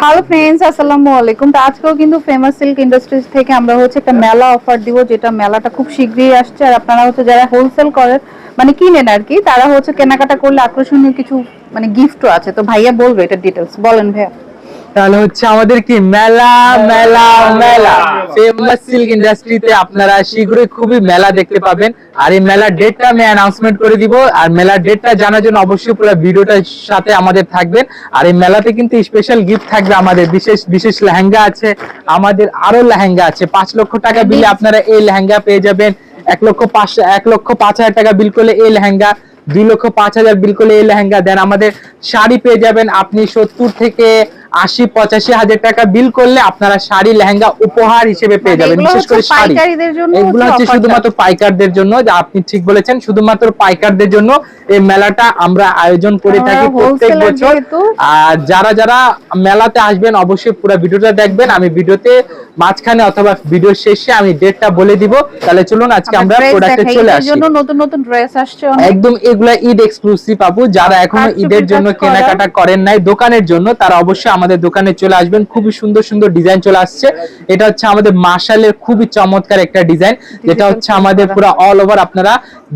Hello friends আসসালামু আলাইকুম। তো আজকেও কিন্তু ফেমাস সিল্ক ইন্ডাস্ট্রিজ থেকে আমরা হচ্ছে একটা মেলা অফার দিব, যেটা মেলাটা খুব শীঘ্রই আসছে। আর আপনারা হচ্ছে যারা হোলসেল করেন মানে কিনেন আর কি, তারা হচ্ছে কেনাকাটা করলে আকর্ষণীয় কিছু মানে গিফটও আছে। তো ভাইয়া বলবে এটা ডিটেলস বলেন ভাইয়া। তাহলে হচ্ছে আমাদের কি? মেলা মেলা মেলা। ফেমাস সিল্ক ইন্ডাস্ট্রিতে আপনারা শীঘ্রই খুবই মেলা দেখতে পাবেন। আর এই মেলার ডেটটা আমি অ্যানাউন্সমেন্ট করে দিব। আর মেলার ডেটটা জানার জন্য অবশ্যই পুরো ভিডিওটার সাথে আমাদের থাকবেন। আর এই মেলাতে কিন্তু স্পেশাল গিফট থাকবে আমাদের। বিশেষ বিশেষ লেহেঙ্গা আছে। আমাদের আরও লেহেঙ্গা আছে। পাঁচ লক্ষ টাকা বিলে আপনারা এই লেহেঙ্গা পেয়ে যাবেন। এক লক্ষ পাঁচ, এক লক্ষ পাঁচ হাজার টাকা বিল করলে এই লেহেঙ্গা, দুই লক্ষ পাঁচ হাজার বিল করলে এই লেহেঙ্গা। দেন আমাদের শাড়ি পেয়ে যাবেন। আপনি সত্তর থেকে আশি পঁচাশি হাজার টাকা বিল করলে আপনারা শাড়ি লেহেঙ্গা উপহার হিসেবে পেয়ে মানে যাবেন। বিশেষ করে শাড়ি। এগুলো হচ্ছে হচ্ছে শুধুমাত্র পাইকারদের জন্য। আপনি ঠিক বলেছেন শুধুমাত্র পাইকারদের জন্য এই মেলাটা আমরা আয়োজন করে থাকি প্রত্যেক বছর। আর যারা যারা মেলাতে আসবেন অবশ্যই পুরো ভিডিওটা দেখবেন। আমি ভিডিওতে মাঝখানে অথবা ভিডিও শেষে আমি ডেটটা বলে দিব। তাহলে চলুন আজকে আমরা প্রোডাক্টে চলে আসি। জন্য নতুন নতুন ড্রেস আসছে একদম এগুলা ঈদ এক্সক্লুসিভ আপু যারা এখনও ঈদের জন্য কেনাকাটা করেন নাই দোকানের জন্য তারা অবশ্যই আমাদের দোকানে চলে আসবেন। খুবই সুন্দর সুন্দর ডিজাইন চলে আসছে। এটা হচ্ছে আমাদের মার্শালের খুবই চমৎকার একটা ডিজাইন। যেটা হচ্ছে আমাদের পুরো অল ওভার আপনারা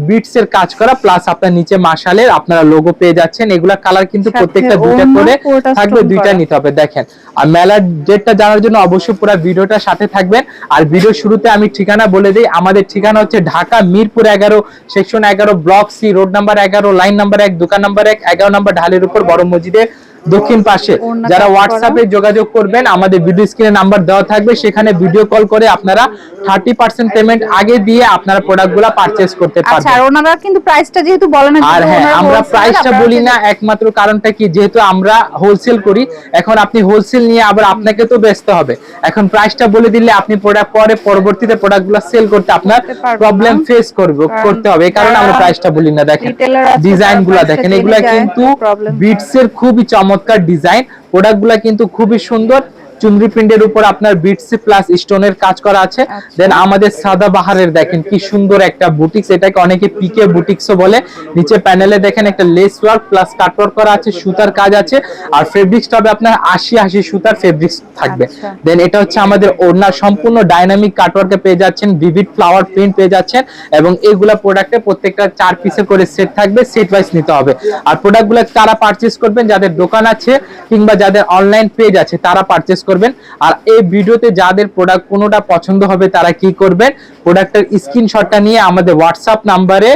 বিটস এর কাজ করা প্লাস আপনার নিচে মার্শালের আপনারা লোগো পেয়ে যাচ্ছেন। এগুলা কালার কিন্তু প্রত্যেকটা দুইটা করে থাকবে দুইটা নিতে হবে দেখেন। আর মেলার ডেটটা জানার জন্য অবশ্যই পুরো ভিডিওটা সাথে থাকবেন। আর ভিডিও শুরুতে আমি ঠিকানা বলে দিই। আমাদের ঠিকানা হচ্ছে ঢাকা মিরপুর এগারো সেকশন এগারো ব্লক সি রোড নাম্বার এগারো লাইন নাম্বার এক দোকান নাম্বার এক এগারো নাম্বার ঢালের উপর বড় মসজিদের দক্ষিণ পাশে। যারা। হোয়াটসঅ্যাপে যোগাযোগ করবেন আমাদের ভিডিও স্ক্রিনে নাম্বার দেওয়া থাকবে। সেখানে ভিডিও কল করে আপনারা থার্টি পার্সেন্ট পেমেন্ট আগে দিয়ে আপনারা প্রোডাক্টগুলো পারচেস করতে আচ্ছা পারবেন। আর ওনারা কিন্তু প্রাইসটা যেহেতু বলে না আর হ্যাঁ আমরা প্রাইসটা বলি না একমাত্র কারণটা কি? যেহেতু আমরা হোলসেল করি এখন আপনি হোলসেল নিয়ে আবার আপনাকে তো ব্যস্ত হবে। এখন প্রাইসটা বলে দিলে আপনি প্রোডাক্ট পরে পরবর্তীতে প্রোডাক্টগুলো সেল করতে আপনার প্রবলেম ফেস করবে করতে হবে। এই কারণে আমরা প্রাইসটা বলি না দেখেন। retailer আছে, ডিজাইনগুলা দেখেন এগুলা কিন্তু problem। বিটস এর খুবই চমৎকার ডিজাইন প্রোডাক্টগুলো কিন্তু খুবই সুন্দর। চুনরি প্রিন্টের উপর আপনার বিটস প্লাস স্টোনের কাজ করা আছে। আচ্ছা। দেন আমাদের সাদা বাহারের দেখেন কি সুন্দর একটা বুটিক্স। এটাকে অনেকে পিকে বুটিক্সও বলে। নিচে প্যানেলে দেখেন একটা লেস ওয়ার্ক প্লাস কাটওয়ার্ক করা আছে সুতার কাজ আছে। আর ফেব্রিক্সটা হবে আপনার আশি আশি সুতার ফেব্রিক্স থাকবে। আচ্ছা। দেন এটা হচ্ছে আমাদের ওড়না সম্পূর্ণ ডাইনামিক কাটওয়ার্কে পেয়ে যাচ্ছেন ভিভিড ফ্লাওয়ার প্রিন্ট পেয়ে যাচ্ছেন। এবং এইগুলা প্রোডাক্টে প্রত্যেকটা চার পিসে করে সেট থাকবে সেট ওয়াইজ নিতে হবে। আর প্রোডাক্টগুলো তারা পারচেজ করবেন যাদের দোকান আছে কিংবা যাদের অনলাইন পেজ আছে তারা পারচেজ করবেন। আর এই ভিডিওতে যাদের প্রোডাক্ট কোনোটা পছন্দ হবে, তারা কি করবেন? প্রোডাক্টের স্ক্রিনশটটা নিয়ে আমাদের হোয়াটসঅ্যাপ নাম্বারে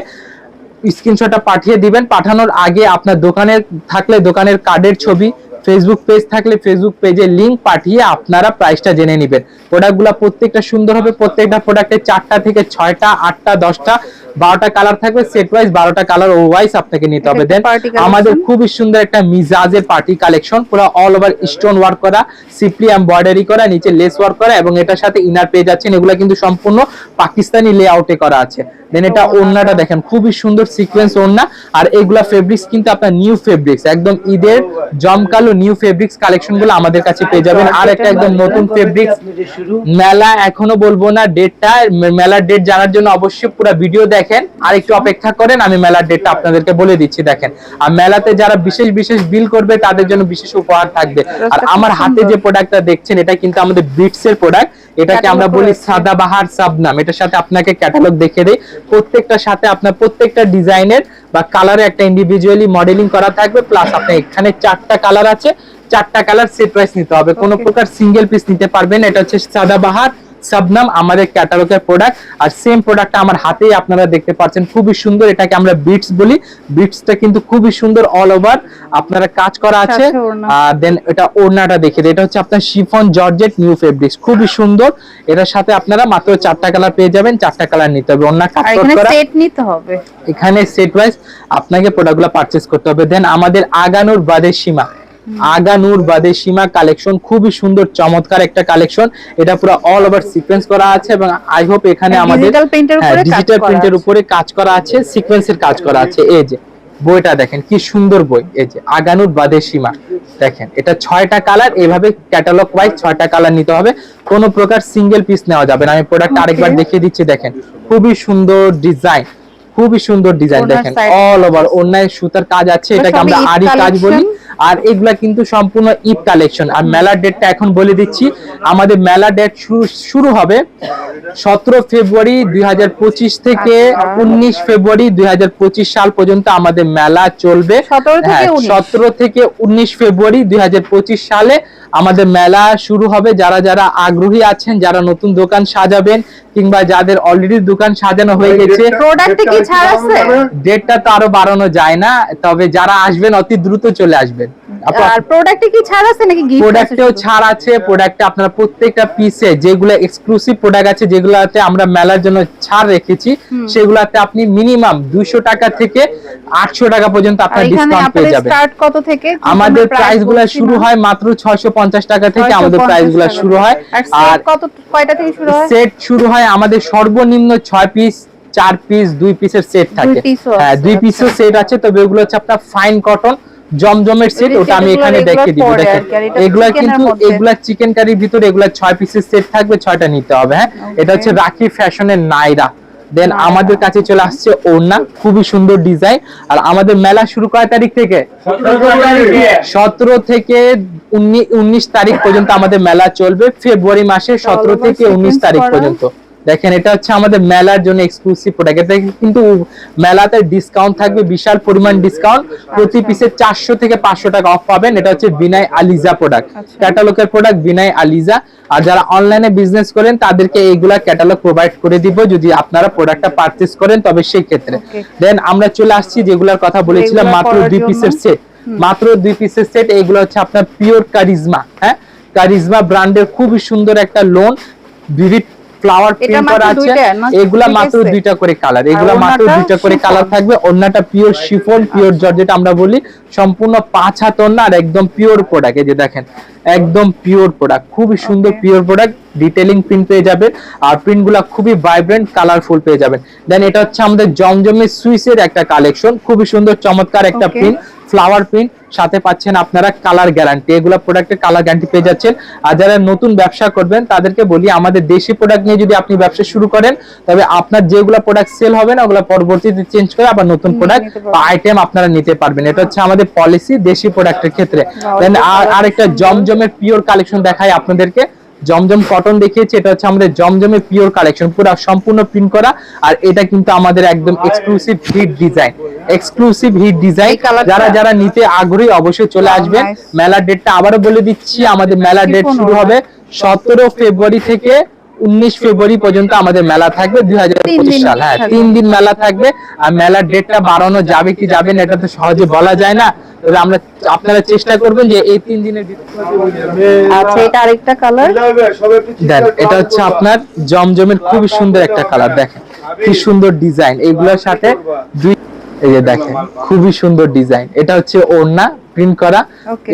স্ক্রিনশটটা পাঠিয়ে দিবেন। পাঠানোর আগে আপনার দোকানের থাকলে দোকানের কার্ডের ছবি ফেসবুক পেজ থাকলে ফেসবুক পেজে লিংক পাঠিয়ে আপনারা প্রাইসটা জেনে নেবেন। প্রোডাক্টগুলো প্রত্যেকটা সুন্দর হবে। প্রত্যেকটা প্রোডাক্টে চারটা থেকে ছয়টা, আটটা, দশটা বারোটা কালার থাকবে সেট ওয়াইজ বারোটা কালার ও ওয়াইজ আপনাকে নিতে হবে। দেন আমাদের খুবই সুন্দর একটা মিজাজের পার্টি কালেকশন পুরো অল ওভার স্টোন ওয়ার্ক করা সিপলি এমব্রয়ডারি করা নিচে লেস ওয়ার্ক করা এবং এটার সাথে ইনার পেয়ে যাচ্ছেন। এগুলো কিন্তু সম্পূর্ণ পাকিস্তানি লেআউটে করা আছে। দেন এটা ওড়নাটা দেখেন খুবই সুন্দর সিকোয়েন্স ওড়না। আর এগুলা ফেব্রিক্স কিন্তু আপনার নিউ ফেব্রিক্স একদম ঈদের জমকালো নিউ ফেব্রিক্স কালেকশনগুলো আমাদের কাছে পেয়ে যাবেন। আর একটা একদম নতুন ফেব্রিক্স মেলা এখনও বলব না ডেটটা মেলার ডেট জানার জন্য অবশ্যই পুরো ভিডিও দেখেন। আর একটু অপেক্ষা করেন আমি মেলার ডেটটা আপনাদেরকে বলে দিচ্ছি দেখেন। আর মেলাতে যারা বিশেষ বিশেষ বিল করবে তাদের জন্য বিশেষ উপহার থাকবে। আর আমার হাতে। যে প্রোডাক্টটা দেখছেন এটা কিন্তু আমাদের বিটস এর প্রোডাক্ট এটাকে আমরা বলি রয়েছে। সাদা বাহার সাবনাম। এটার সাথে আপনাকে ক্যাটালগ দেখে দেই। প্রত্যেকটার সাথে আপনার প্রত্যেকটা ডিজাইনের বা কালারে একটা ইন্ডিভিজুয়ালি মডেলিং করা থাকবে প্লাস আপনার এখানে চারটা কালার আছে চারটা কালার সেট ওয়াইজ নিতে হবে। কোনো প্রকার সিঙ্গেল পিস নিতে পারবেন এটা হচ্ছে সাদা বাহার সাবনাম আমাদের ক্যাটালগের প্রোডাক্ট আর সেম প্রোডাক্টটা আমার হাতেই আপনারা দেখতে পাচ্ছেন। খুবই সুন্দর এটাকে আমরা বিটস বলি। বিটসটা কিন্তু খুবই সুন্দর অল ওভার আপনারা কাজ করা আছে। আর দেন এটা ওড়নাটা দেখে। এটা হচ্ছে আপনার শিফন জর্জেট নিউ ফেব্রিক্স খুবই সুন্দর। এটার সাথে আপনারা মাত্র চারটা কালার পেয়ে যাবেন। চারটা কালার নিতে হবে। ওড়না এখানে করা। সেট নিতে হবে। এখানে সেট ওয়াইজ আপনাকে প্রোডাক্টগুলো পারচেজ করতে হবে। দেন আমাদের আগানোর বাদের সীমা। আগানুর বাদের সীমা কালেকশন খুবই সুন্দর চমৎকার একটা কালেকশন এটা পুরো অল ওভার সিকোয়েন্স করা আছে এবং আই হোপ এখানে আমাদের ডিজিটাল প্রিন্টের আছে। উপরে কাজ করা আছে সিকোয়েন্সের কাজ করা আছে। এই যে বইটা দেখেন কি সুন্দর বই। এই যে আগানুর বাদের সীমা। দেখেন এটা ছয়টা কালার এভাবে ক্যাটালগ ওয়াইজ ছয়টা কালার নিতে হবে। কোনো প্রকার সিঙ্গেল পিস নেওয়া যাবে না। আমি প্রোডাক্ট আরেকবার দেখিয়ে দিচ্ছি দেখেন খুবই সুন্দর ডিজাইন খুবই সুন্দর ডিজাইন দেখেন অল ওভার অন্যায় সুতার কাজ আছে এটাকে আমরা আরি কাজ বলি। আর এগুলা কিন্তু সম্পূর্ণ ঈদ কালেকশন আর মেলার ডেটটা এখন বলে দিচ্ছি। আমাদের মেলা ডেট শুরু হবে সতেরো ফেব্রুয়ারি দুই হাজার পঁচিশ থেকে। উনিশ ফেব্রুয়ারি দুই হাজার পঁচিশ সাল পর্যন্ত আমাদের মেলা চলবে। 17 থেকে হ্যাঁ, 19 সতেরো থেকে উনিশ ফেব্রুয়ারি দুই সালে আমাদের মেলা শুরু হবে। যারা যারা আগ্রহী আছেন যারা নতুন দোকান সাজাবেন কিংবা যাদের অলরেডি দোকান সাজানো হয়ে গেছে প্রোডাক্টে কি ছাড় আছে ডেটটা তো আরও বাড়ানো যায় না। তবে যারা আসবেন অতি দ্রুত চলে আসবেন আর প্রোডাক্টে কি ছাড় আছে নাকি গিফট প্রোডাক্টেও ছাড় আছে প্রোডাক্টে আপনারা প্রত্যেকটা পিসে যেগুলো এক্সক্লুসিভ প্রোডাক্ট আছে যেগুলোতে আমরা মেলার জন্য ছাড় রেখেছি সেগুলোতে আপনি মিনিমাম দুইশো টাকা থেকে আটশো টাকা পর্যন্ত আপনার ডিসকাউন্ট পেয়ে যাবেন। স্টার্ট কত থেকে? আমাদের কোনো price প্রাইসগুলা বলছি শুরু হয় মাত্র ছয়শো পঞ্চাশ টাকা থেকে আমাদের 650 প্রাইসগুলা শুরু হয়। আর কত কয়টা থেকে শুরু হয়? সেট শুরু হয় আমাদের সর্বনিম্ন ছয় পিস চার পিস দুই পিসের সেট থাকে। হ্যাঁ দুই আচ্ছা। পিসের সেট আছে তবে ওগুলো হচ্ছে আপনার ফাইন কটন জমজমের সেট ওটা আমি এখানে দেখিয়ে দিব দেখেন। এগুলা এর কিন্তু এগুলা চিকেন কারির ভিতরে এগুলা ছয় পিসের সেট থাকবে ছয়টা নিতে হবে হ্যাঁ? এটা হচ্ছে রাখি ফ্যাশনের নাইরা। দেন আমাদের কাছে চলে আসছে ওড়না খুবই সুন্দর ডিজাইন আর আমাদের মেলা শুরু কয় তারিখ থেকে? সতেরো থেকে উনিশ তারিখ। পর্যন্ত আমাদের মেলা চলবে ফেব্রুয়ারি মাসে সতেরো থেকে উনিশ তারিখ পর্যন্ত। দেখেন এটা হচ্ছে আমাদের মেলার জন্য এক্সক্লুসিভ প্রোডাক্ট এটা কিন্তু মেলাতে ডিসকাউন্ট থাকবে বিশাল পরিমাণ ডিসকাউন্ট প্রতি। পিসে চারশো থেকে পাঁচশো টাকা অফ পাবেন। এটা হচ্ছে বিনাই আলিজা প্রোডাক্ট। ক্যাটালগের প্রোডাক্ট বিনাই আলিজা আর যারা অনলাইনে বিজনেস করেন তাদেরকে এইগুলা ক্যাটালগ প্রোভাইড করে দিব। যদি আপনারা প্রোডাক্টটা পারচেস করেন তবে সেই ক্ষেত্রে। দেন আমরা চলে আসছি যেগুলোর কথা বলেছিলাম মাত্র দুই পিসের সেট মাত্র দুই পিসের সেট এইগুলো হচ্ছে আপনার পিওর কারিজমা হ্যাঁ? কারিজমা ব্র্যান্ডের খুবই সুন্দর একটা লোন ভিভিড ফ্লাওয়ার প্রিন্ট করা আছে। এগুলা মাত্র দুইটা করে কালার এগুলা মাত্র দুইটা করে কালার থাকবে। অন্যটা পিওর শিফন পিওর জর্জেট আমরা বলি। সম্পূর্ণ পাঁচ হাত ওড়না আর একদম পিওর প্রোডাক্ট এই যে দেখেন একদম পিওর প্রোডাক্ট খুবই সুন্দর পিওর প্রোডাক্ট ডিটেইলিং প্রিন্ট পেয়ে যাবেন। আর প্রিন্টগুলা খুবই ভাইব্রেন্ট কালারফুল পেয়ে যাবেন। দেন এটা হচ্ছে আমাদের জমজমের সুইসের একটা কালেকশন খুবই সুন্দর চমৎকার একটা প্রিন্ট ফ্লাওয়ার প্রিন্ট সাথে পাচ্ছেন আপনারা কালার গ্যারান্টি এগুলো প্রোডাক্টের কালার গ্যারান্টি পেয়ে যাচ্ছেন। আর যারা নতুন ব্যবসা করবেন তাদেরকে বলি আমাদের দেশি প্রোডাক্ট নিয়ে যদি আপনি ব্যবসা শুরু করেন তবে আপনার যেগুলো প্রোডাক্ট সেল হবে না ওগুলো পরবর্তীতে চেঞ্জ করে আবার নতুন প্রোডাক্ট বা আইটেম আপনারা নিতে পারবেন। এটা হচ্ছে আমাদের পলিসি দেশি প্রোডাক্টের ক্ষেত্রে। দেন আর আরেকটা। জমজমের পিওর কালেকশন দেখাই আপনাদেরকে। জমজম কটন দেখিয়েছি এটা হচ্ছে আমাদের জমজমের পিওর কালেকশন পুরো সম্পূর্ণ প্রিন্ট করা আর এটা কিন্তু আমাদের একদম exclusive hit design exclusive hit design যারা যারা নিতে আগ্রহী অবশ্যই চলে Wow, আসবেন মেলার ডেটটা আবারও বলে দিচ্ছি আমাদের মেলার ডেট শুরু হবে সতেরো ফেব্রুয়ারি থেকে উনিশ ফেব্রুয়ারি পর্যন্ত আমাদের মেলা থাকবে দুই তিন দিন সাল। হ্যাঁ তিন দিন মেলা থাকবে আর মেলার ডেটটা বাড়ানো যাবে কি যাবে না এটা তো সহজে বলা যায় না। তবে আমরা আপনারা চেষ্টা করবেন যে এই তিন দিনের আচ্ছা এটা আরেকটা কালার দেন এটা হচ্ছে আপনার জমজমের খুবই সুন্দর একটা কালার দেখেন। কি সুন্দর ডিজাইন এইগুলোর সাথে দুই এই যে দেখেন খুবই সুন্দর ডিজাইন এটা হচ্ছে ওড়না প্রিন্ট করা।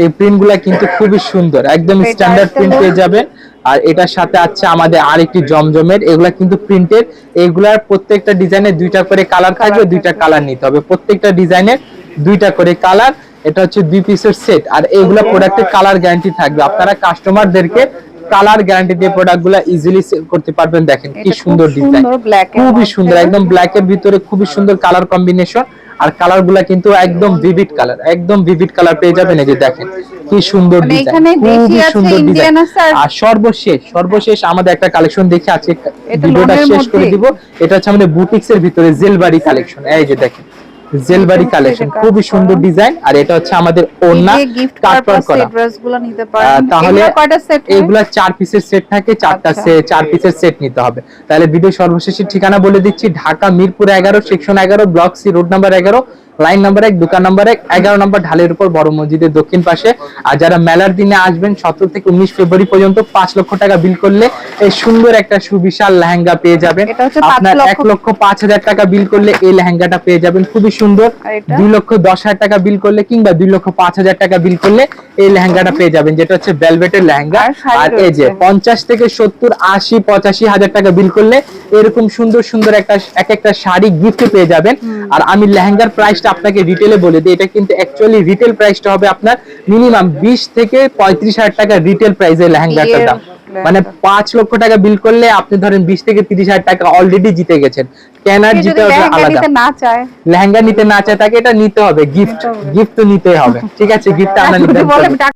এই প্রিন্টগুলা কিন্তু খুবই সুন্দর একদম স্ট্যান্ডার্ড প্রিন্ট। পেয়ে যাবেন আর এটার সাথে আছে আমাদের আরেকটি জমজমের এগুলা কিন্তু প্রিন্টের এগুলার প্রত্যেকটা ডিজাইনের দুইটা করে কালার থাকবে দুইটা কালার নিতে হবে। প্রত্যেকটা ডিজাইনের দুইটা করে কালার এটা হচ্ছে দুই পিসের সেট আর এইগুলা প্রোডাক্টের কালার গ্যারান্টি থাকবে। আপনারা কাস্টমারদেরকে কালার গ্যারান্টি দিয়ে প্রোডাক্টগুলা ইজিলি সেল করতে পারবেন। দেখেন কি সুন্দর ডিজাইন সুন্দর, খুবই সুন্দর একদম ব্ল্যাক এর ভিতরে খুবই সুন্দর কালার কম্বিনেশন আর কালারগুলা কিন্তু একদম ভিভিড কালার একদম ভিভিড কালার পেয়ে যাবেন এই যে দেখেন কি সুন্দর মানে ডিজাইন এখানে দেশি খুবই আছে, সুন্দর ইন্ডিয়ান ডিজাইন আর- সর্বশেষ সর্বশেষ আমাদের একটা কালেকশন দেখে আজকে এটা ভিডিওটা শেষ করে? দিব। এটা হচ্ছে আমাদের বুটিক্স এর ভিতরে জেলবাড়ি কালেকশন এই যে দেখেন জেলবাড়ি কালেকশন খুবই সুন্দর ডিজাইন আর এটা হচ্ছে আমাদের ওন্না কাটওয়ার্ক করা। ড্রেসগুলো নিতে পারেন। তাহলে কয়টা সেট এগুলা চার পিসের সেট থাকে চারটা সেট চার পিসের সেট নিতে হবে। তাহলে ভিডিও সর্বশেষের ঠিকানা বলে দিচ্ছি ঢাকা মিরপুর এগারো সেকশন এগারো ব্লক সি রোড নাম্বার এগারো। লাইন নাম্বার এক দোকান নাম্বার এক এগারো নাম্বার ঢালের উপর বড় মসজিদের দক্ষিণ পাশে। আর যারা মেলার দিনে আসবেন সতেরো থেকে উনিশ ফেব্রুয়ারি পর্যন্ত পাঁচ লক্ষ টাকা বিল করলে এই সুন্দর একটা সুবিশাল লেহেঙ্গা পেয়ে যাবেন। আপনার এক লক্ষ। পাঁচ হাজার টাকা বিল করলে এই লেহেঙ্গাটা পেয়ে যাবেন। খুবই সুন্দর। দুই লক্ষ দশ হাজার টাকা বিল করলে কিংবা দুই লক্ষ পাঁচ হাজার টাকা বিল করলে এই লেহেঙ্গাটা পেয়ে যাবেন যেটা হচ্ছে ভেলভেটের লেহেঙ্গা। আর এই যে পঞ্চাশ থেকে সত্তর আশি পঁচাশি হাজার টাকা বিল করলে এরকম সুন্দর সুন্দর একটা এক একটা শাড়ি গিফট পেয়ে যাবেন। আর আমি লেহেঙ্গার প্রাইসটা আপনাকে রিটেলে বলে দিই এটা কিন্তু অ্যাকচুয়ালি রিটেল প্রাইসটা হবে আপনার মিনিমাম বিশ থেকে পঁয়ত্রিশ হাজার টাকা রিটেল প্রাইস প্রাইসে লেহেঙ্গাটার দাম। মানে পাঁচ লক্ষ টাকা বিল করলে আপনি ধরেন বিশ থেকে তিরিশ হাজার টাকা অলরেডি জিতে গেছেন। কেনার জিতে হবে আলাদা। নিতে না চায়? লেহেঙ্গা নিতে না চায় তাকে এটা নিতে হবে গিফট গিফট তো নিতে হবে। ঠিক আছে গিফট আমরা নিতে